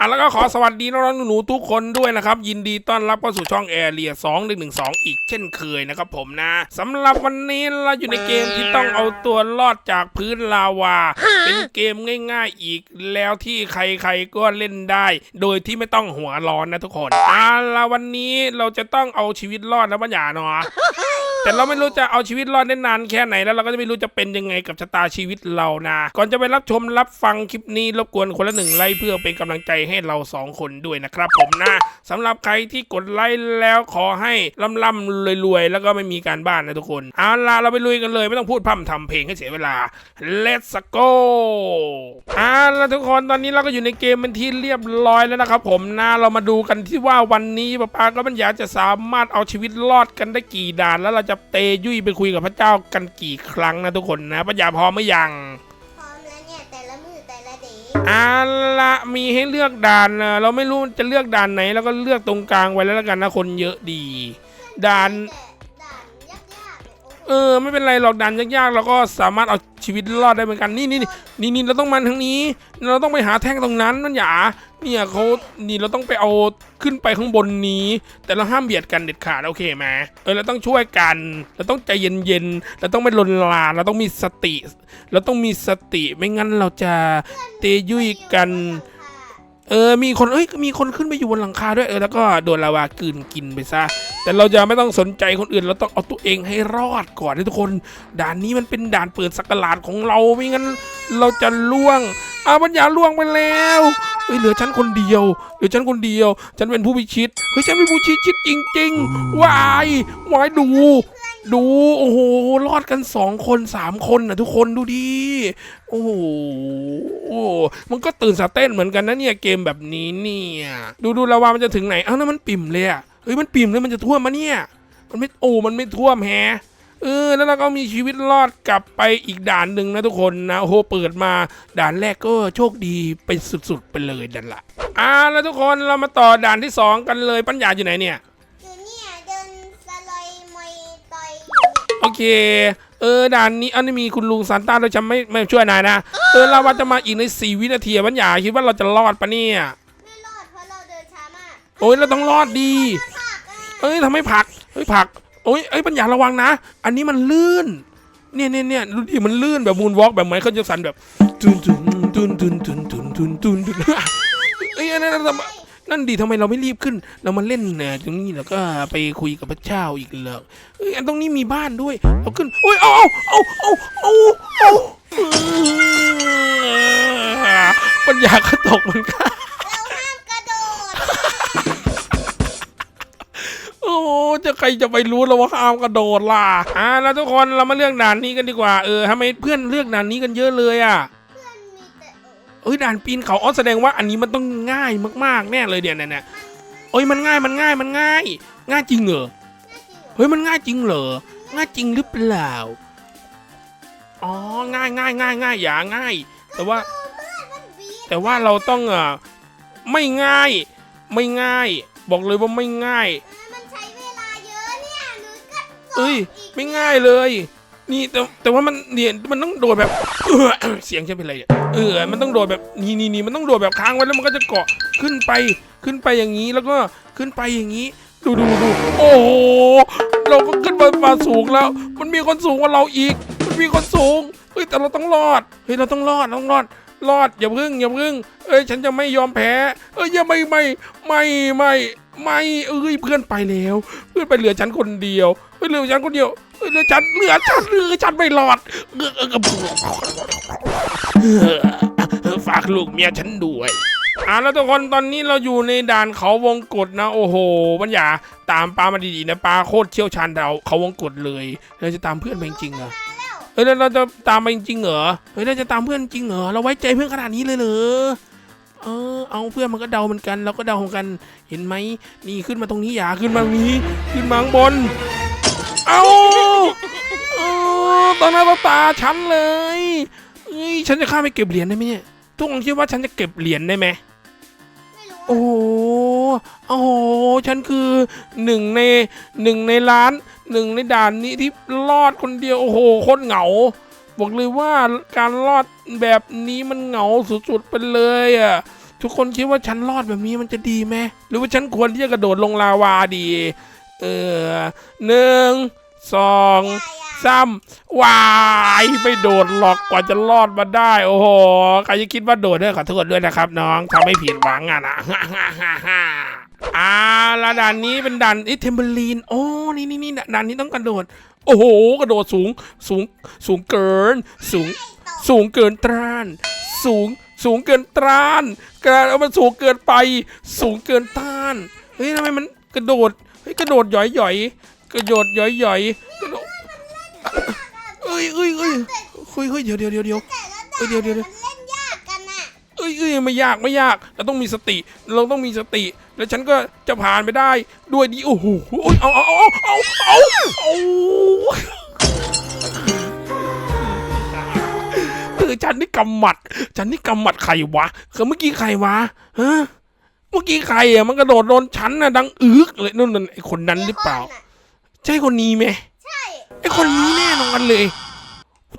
อะแล้วก็ขอสวัสดีน้องๆหนูๆทุกคนด้วยนะครับ ยินดีต้อนรับเข้าสู่ช่องแอร์เรีย2 1 1 2อีกเช่นเคยนะครับผมนะสำหรับวันนี้เราอยู่ในเกมที่ต้องเอาตัวรอดจากพื้นลาวา เป็นเกมง่าย ๆอีกแล้วที่ใครๆก็เล่นได้ โดยที่ไม่ต้องหัวร้อนนะทุกคนอะแล้ววันนี้เราจะต้องเอาชีวิตรอดนะปัญญาเนาะ แต่เราไม่รู้จะเอาชีวิตรอดได้นานแค่ไหนแล้วเราก็จะไม่รู้จะเป็นยังไงกับชะตาชีวิตเรานะ ก่อนจะไปรับชมรับฟังคลิปนี้รบกวนคนละหนึ่งไลค์เพื่อเป็นกำลังใจให้เราสองคนด้วยนะครับ ผมนะสำหรับใครที่กดไลค์แล้วขอให้ร่ำร่ำรวยๆ แล้วก็ไม่มีการบ้านนะทุกคนเอาล่ะเราไปลุยกันเลย ไม่ต้องพูดพร่ำทำเพลงให้เสียเวลา let's go เอาล่ะทุกคนตอนนี้เราก็อยู่ในเกมเป็นที่เรียบร้อยแล้วนะครับผมนะเรามาดูกันที่ว่าวันนี้ป้าปาก็บัญญาจะสามารถเอาชีวิตรอดกันได้กี่ด่านแล้วเราจะเตยุ่ยไปคุยกับพระเจ้ากันกี่ครั้งนะทุกคนนะปัญญาพร้อมไหมยังพร้อมแล้วเนี่ยแต่ละมือแต่ละเดย์เอาละมีให้เลือกด่านนะเราไม่รู้จะเลือกด่านไหน แล้วก็เลือกตรงกลางไว้แล้วกันนะคนเยอะดี ด่านแต่ด่านยากๆเนี่ยโอ้โหเออไม่เป็นไรหรอกด่านยากๆเราก็สามารถเอาชีวิตรอดได้เหมือนกันนี่นี่นี่นี่นี่เราต้องมาทางนี้ เราต้องไปหาแท่งตรงนั้นมันอย่า เนี่ยเขานี่เราต้องไปเอาขึ้นไปข้างบนนี้ แต่เราห้ามเบียดกันเด็ดขาดโอเคไหมเออเราต้องช่วยกัน เราต้องใจเย็นๆเราต้องไม่ลนลานเราต้องมีสติ เราต้องมีสติไม่งั้นเราจะเตยุ่ยกัน เออมีคนเอ้ยมีคนขึ้นไปอยู่บนหลังคาด้วยเออแล้วก็โดนลาวากืนกินไปซะแต่เราจะไม่ต้องสนใจคนอื่น เราต้องเอาตัวเองให้รอดก่อนนะทุกคน ด่านนี้มันเป็นด่านเปิดสักราชของเราไม่งั้นเราจะล่วง อาปัญญาล่วงไปแล้วเฮ้ยเหลือฉันคนเดียว เหลือฉันคนเดียว ฉันเป็นผู้พิชิต เฮ้ยฉันเป็นผู้พิชิตจริงๆวายวายดู ดูโอ้โหรอดกันสองคนสามคนนะทุกคนดูดิโอ้โหมันก็ตื่นสะเต้นเหมือนกันนะเนี่ยเกมแบบนี้เนี่ยดูดูแล้วว่ามันจะถึงไหนเอ้านั่นมันปิ่มเลยอะเฮ้ยมันปิ่มเลยมันจะท่วมมาเนี่ย มันไม่โอ้มันไม่ท่วมแฮะ เออแล้วเราก็มีชีวิตรอดกลับไปอีกด่านหนึ่งนะทุกคนนะโอ้โหเปิดมาด่านแรกก็โชคดีไปสุดๆไปเลยดันละอ่าแล้วทุกคนเรามาต่อด่านที่สองกันเลยปัญญาอยู่ไหนเนี่ย อยู่เนี่ยเดินสลอยมวยต่อยโอเค เออด่านนี้อันนี้มีคุณลุงซานต้าด้วยฉันไม่ไม่ช่วยนายนะ เออเราว่าจะมาอีกใน4วินาทีอะปัญญาคิดว่าเราจะรอดปะเนี่ย ไม่รอดเพราะเราเดินช้ามากโอ้ยเราต้องรอดดีผักอะเอ้ยทำไมผลักเฮ้ยผลักโอ้ยเอ้ยปัญญาระวังนะ อันนี้มันลื่น เนี่ยเนี่ยเนี่ยดูดิมันลื่นแบบมูนวอล์กแบบเหมือนเขาจะสันแบบตุนตุนตุนตุนตุนตุนตุนตุนตุนเอ้ยอันนั้นทำไมนั่นดีทำไมเราไม่รีบขึ้น เรามาเล่นนี่ยตรงนี้แล้วก็ไปคุยกับพระเจ้าอีกเลยเอ้ยอันตรงนี้มีบ้านด้วยเราขึ้นโอ้ยเอาเอาเอาเอาเอาเอาปัญญาก็ตกเหมือนกัน ใครจะไปรู้แล้วว่าห้ามกระโดดล่ะอ่าแล้วทุกคนเรามาเลือกด่านนี้กันดีกว่าเออทำไมเพื่อนเลือกด่านนี้กันเยอะเลยอะเพื่อนมีแต่เออเอ้ยด่านปีนเขาอ๋อแสดงว่าอันนี้มันต้องง่ายมากๆแน่เลยเดี๋ยวเนี่ยเนี่ยเอ้ยมันง่ายมันง่ายมันง่าย ง่ายจริงเหรอเฮ้ยมันง่ายจริงเหรอง่ายจริงหรือเปล่าอ๋อง่ายง่ายง่ายง่ายอย่าง่าย แต่ว่า แต่ว่าเราต้องอะไม่ง่าย ไม่ง่าย บอกเลยว่าไม่ง่าย เอ้ย ไม่ง่ายเลย นี่แต่แต่ว่ามันเนี่ยมันต้องโดดแบบเออเสียงฉันเป็นไรอะเออ มันต้องโดดแบบนี่นี่นี่มันต้องโดดแบบค้างไว้แล้วมันก็จะเกาะขึ้นไปขึ้นไปอย่างนี้แล้วก็ขึ้นไปอย่างนี้ ดูดูดูโอ้โหเราก็ขึ้นมามาสูงแล้ว มันมีคนสูงกว่าเราอีก มันมีคนสูงเฮ้ยแต่เราต้องรอดเฮ้ยเราต้องรอดเราต้องรอดรอดอย่าพึ่งอย่าพึ่ง เอ้ยฉันจะไม่ยอมแพ้ เอ้ยอย่าไม่ไม่ไม่ไม่ ไม่เอ้ยเพื่อนไปแล้ว เพื่อนไปเหลือฉันคนเดียวเฮ้ยเหลือฉันคนเดียวเฮ้ยเหลือฉันเหลือฉันเหลือฉันไม่รอดฝากลูกเมียฉันด้วยอ่าแล้วทุกคนตอนนี้เราอยู่ในด่านเขาวงกฏนะ โอ้โหปัญญาตามปลามาดีๆนะปลาโคตรเชี่ยวชาญดาเขาวงกฏเลยเราจะตามเพื่อนไปจริงเหรอเฮ้ยเราจะตามไปจริงเหรอเฮ้ยเราจะตามเพื่อนจริงเหรอเราไว้ใจเพื่อนขนาดนี้เลยเหรอ เออ เอาเพื่อนมันก็เดาเหมือนกันเราก็เดาเหมือนกัน เห็นไหมนี่ขึ้นมาตรงนี้อย่าขึ้นมาตรงนี้ ขึ้นมาข้างบน เอาเออตอนหน้าต่อตาฉันเลยเอ้ยฉันจะข้ามไปเก็บเหรียญได้ไหมเนี่ยทุกคนคิดว่าฉันจะเก็บเหรียญได้ไหมไม่รู้โอ้โหโอ้โห ฉันคือหนึ่งในหนึ่งในล้านหนึ่งในด่านนี้ที่รอดคนเดียว โอ้โหโคตรเหงา บอกเลยว่าการรอดแบบนี้มันเหงาสุดๆไปเลยอะทุกคนคิดว่าฉันรอดแบบนี้มันจะดีไหมหรือว่าฉันควรที่จะกระโดดลงลาวาดีเออหนึ่งสองอย่าอย่าซ้ำวายไม่โดดหรอกกว่าจะรอดมาได้ โอ้โหใครจะคิดว่าโดดด้วยขอโทษด้วยนะครับ น้องทำให้ผิดหวังอะนะอ่าแล้วด่านนี้เป็นด่านอิเทมเบอรีนโอ้นี่นี่นี่ด่านนี้ต้องกระโดด โอ้โห กระโดดสูง สูง สูงเกิน สูง สูงเกินตราน สูง สูงเกินตรานกระเอามันสูงเกินไป สูงเกินต้าน เฮ้ยทำไมมันกระโดด เฮ้ย กระโดดหย่อยหย่อยๆกระโดดหย่อยหย่อยๆกระโดดเอ้ยเอ้ยเอ้ยเฮ้ยเฮ้ยเดี๋ยวเดี๋ยวเดี๋ยวเดี๋ยวเอ้ยเดี๋ยวเดี๋ยวเดี๋ยวเล่นยากกันนะเอ้ยเอ้ยไม่ยากไม่ยาก เราต้องมีสติ เราต้องมีสติ แล้วฉันก็จะผ่านไปได้ด้วยดี โอ้โห เอาเอาเอาเอาเอาเอาำหมัด ฉันนี่กำหมัดใครวะคือเมื่อกี้ใครวะฮะเมื่อกี้ใครอะมันกระโดดโดนฉันน่ะดังอึกเลยนู่นนั่นไอคนนั้นหรือเปล่าน่ะใช่คนนี้ไหมใช่ไอคนนี้แน่นอนเลย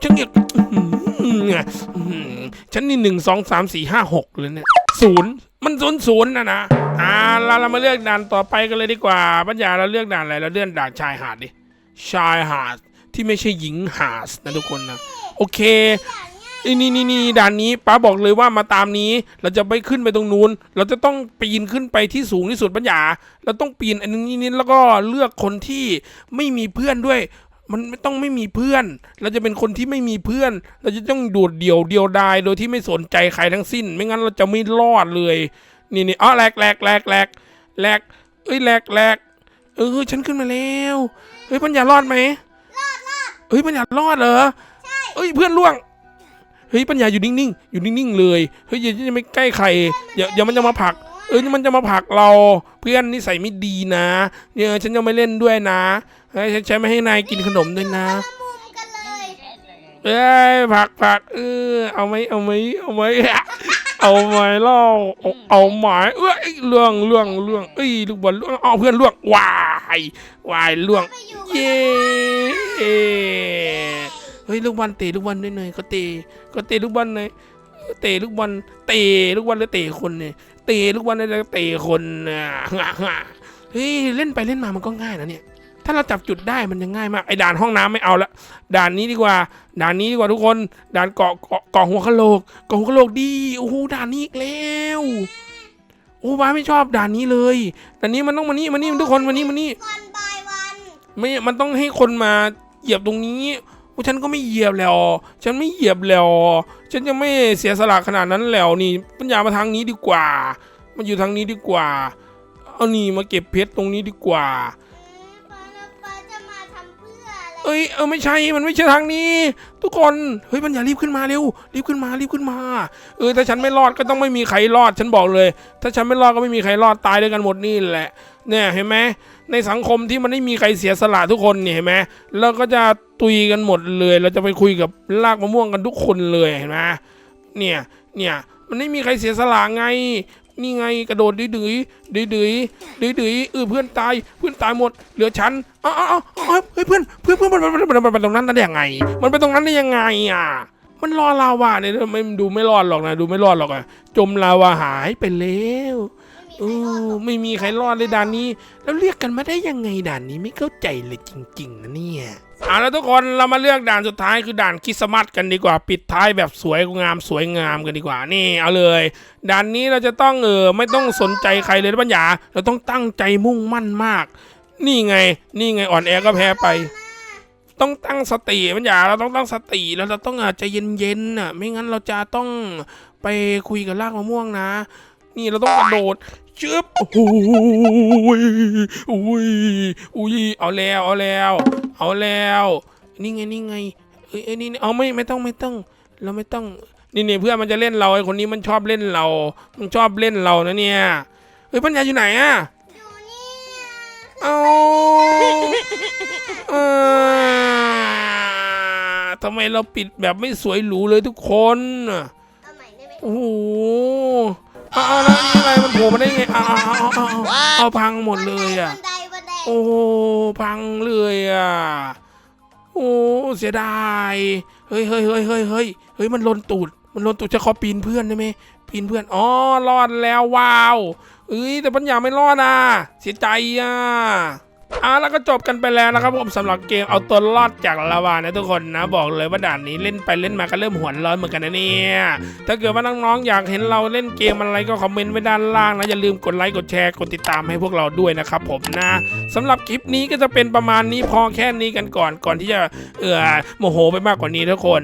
ฉันอยากอื้อหืออื้อหือฉันนี่หนึ่งสองสามสี่ห้าหกเลยเนี่ยศูนย์มันศูนย์ศูนย์นะนะอ่าเราเรามาเลือกด่านต่อไปกันเลยดีกว่าปัญญาเราเลือกด่านอะไรเราเลือกด่านชายหาดดิชายหาดที่ไม่ใช่หญิงหาดนะทุกคนนะโอเคอย่างเงี้ย นี่นี่นี่นี่ด่านนี้ป้าบอกเลยว่ามาตามนี้ เราจะไปขึ้นไปตรงนู้น เราจะต้องปีนขึ้นไปที่สูงที่สุดปัญญาเราต้องปีนอันนี้นี้แล้วก็เลือกคนที่ไม่มีเพื่อนด้วย มันไม่ต้องไม่มีเพื่อน เราจะเป็นคนที่ไม่มีเพื่อน เราจะต้องโดดเดี่ยวเดียวดายโดยที่ไม่สนใจใครทั้งสิ้น ไม่งั้นเราจะไม่รอดเลย นี่นี่อ๋อแหลกแหลกแหลกแหลกแหลกเอ้ยแหลกแหลกเออฉันขึ้นมาแล้วเฮ้ยปัญญารอดไหมรอดรอดเฮ้ยปัญญารอดเหรอเอ้ยเพื่อนล่วง เฮ้ยปัญญาอยู่นิ่งๆอยู่นิ่งๆเลยเฮ้ยอย่าอย่าไม่ใกล้ใครอย่าอย่ามันจะมาผลัก เอ้ยมันจะมาผลักเราเพื่อนนิสัยไม่ดีนะเนี่ยฉันจะไม่เล่นด้วยนะเฮ้ยฉันใช้ไม่ให้นายกินขนมด้วยนะละมุมกันเลยเอ้ยผลักผลักเออเอาไหมเอาไหมเอาไหมเอาไหมเล่าเอาเอาไหมเอ้ยเรื่องเรื่องเรื่องเอ้ยลูกบอลล่วงเอาเพื่อนล่วงวายวายล่วงไปอยู่เย้เฮ้ยลูกบอลเตะลูกบอลด้วยหน่อยก็เตะก็เตะลูกบอลหน่อยเตะลูกบอลเตะลูกบอลแล้วเตะคนเนี่ยเตะลูกบอลแล้วเตะคนน่ะเฮ้ยเล่นไปเล่นมามันก็ง่ายนะเนี่ยถ้าเราจับจุดได้มันจะง่ายมากไอ้ด่านห้องน้ำไม่เอาละด่านนี้ดีกว่า ด่านนี้ดีกว่าทุกคนด่านเกาะเกาะเกาะหัวกะโหลกเกาะหัวกะโหลกดีโอ้โหด่านนี้อีกแล้วโอ้บ้าไม่ชอบด่านนี้เลยด่านนี้มันต้องมานี่มานี่ทุกคนมานี่มานี่วันบายวันไม่มันต้องให้คนมาเหยียบตรงนี้โอ้ ฉันก็ไม่เหยียบแล้ว ฉันไม่เหยียบแล้ว ฉันจะไม่เสียสละขนาดนั้นแล้วนี่ปัญญามาทางนี้ดีกว่า มันอยู่ทางนี้ดีกว่า เอานี่มาเก็บเพชรตรงนี้ดีกว่าป้าแล้วป้าจะมาทำเพื่ออะไรเอ้ยเออไม่ใช่ มันไม่ใช่ทางนี้ ทุกคน เฮ้ยปัญญารีบขึ้นมาเร็ว รีบขึ้นมา รีบขึ้นมา เออถ้าฉันไม่รอดก็ต้องไม่มีใครรอด ฉันบอกเลย ถ้าฉันไม่รอดก็ไม่มีใครรอดตายด้วยกันหมดนี่แหละ เนี่ยเห็นไหมในสังคมที่มันไม่มีใครเสียสละทุกคนเนี่ยเห็นไหมแล้วก็จะตุยกันหมดเลย เราจะไปคุยกับลากมะม่วงกันทุกคนเลยเห็นไหมเนี่ยเนี่ยมันไม่มีใครเสียสละไง นี่ไงกระโดดดื้อดื้อดื้อดื้อดื้อดื้อเออเพื่อนตายเพื่อนตายหมด เหลือฉันอ้าวอ้าวอ้าวอ้าวเฮ้ยเพื่อนเพื่อนเพื่อนมันมันมันมันมันไปตรงนั้นได้ยังไง มันไปตรงนั้นได้ยังไงอะมันรอลาวาเนี่ยไม่ดูไม่รอดหรอกนะดูไม่รอดหรอกอะจมลาวาหายไปแล้ว โอ้ไม่มีใครรอดเลยด่านนี้ แล้วเรียกกันมาได้ยังไงด่านนี้ไม่เข้าใจเลยจริง ๆ นะเนี่ยเอาแล้วทุกคนเรามาเลือกด่านสุดท้ายคือด่านคริสต์มาสกันดีกว่าปิดท้ายแบบสวยงามสวยงามกันดีกว่านี่เอาเลยด่านนี้เราจะต้องเออไม่ต้องสนใจใครเลยนะปัญญาเราต้องตั้งใจมุ่งมั่นมาก นี่ไง นี่ไงอ่อนแอก็แพ้ไป ต้องตั้งสติปัญญาเราต้องตั้งสติแล้วเราต้องอาจจะเย็นๆน่ะไม่งั้นเราจะต้องไปคุยกับลากมะม่วงนะ นี่เราต้องกระโดด ชึบโอ้โหอุ้ยอุ้ยอุ้ยเอาแล้วเอาแล้ว เอาแล้ว นี่ไงนี่ไงเอ้ยเอ้ยนี่นี่เอาไม่ไม่ต้องไม่ต้อง เราไม่ต้องนี่นี่เพื่อนมันจะเล่นเราไอ้คนนี้มันชอบเล่นเรา มันชอบเล่นเรานะเนี่ยเฮ้ยปัญญาอยู่ไหนอะอยู่นี่เอาเออทำไมเราปิดแบบไม่สวยหรูเลยทุกคนอะเอาใหม่ได้ไหมโอ้โหเอาเอแล้วนี่อะไรมันโผล่มาได้ไงเอาเอาเอาเอาเอาเอาพังหมดเลยอะ บันไดบันไดโอ้พังเลยอะ โอ้เสียดายเฮ้ยเฮ้ยเฮ้ยเฮ้ยเฮ้ยเฮ้ยมันลนตูด มันลนตูดจะขอปีนเพื่อนได้ไหมปีนเพื่อนอ๋อรอดแล้วว้าวเอ้ยแต่ปัญญาไม่รอดอะ เสียใจอะ อะแล้วก็จบกันไปแล้วนะครับผมสำหรับเกมเอาตัวรอดจากลาวานะทุกคนนะบอกเลยว่าด่านนี้เล่นไปเล่นมาก็เริ่มหัวร้อนเหมือนกันนะเนี่ยถ้าเกิดว่าน้องๆอยากเห็นเราเล่นเกมอะไรก็คอมเมนต์ไว้ด้านล่างนะอย่าลืมกดไลค์กดแชร์กดติดตามให้พวกเราด้วยนะครับผมนะสำหรับคลิปนี้ก็จะเป็นประมาณนี้พอแค่นี้กันก่อนก่อนที่จะเออโมโหไปมากกว่านี้ทุกคน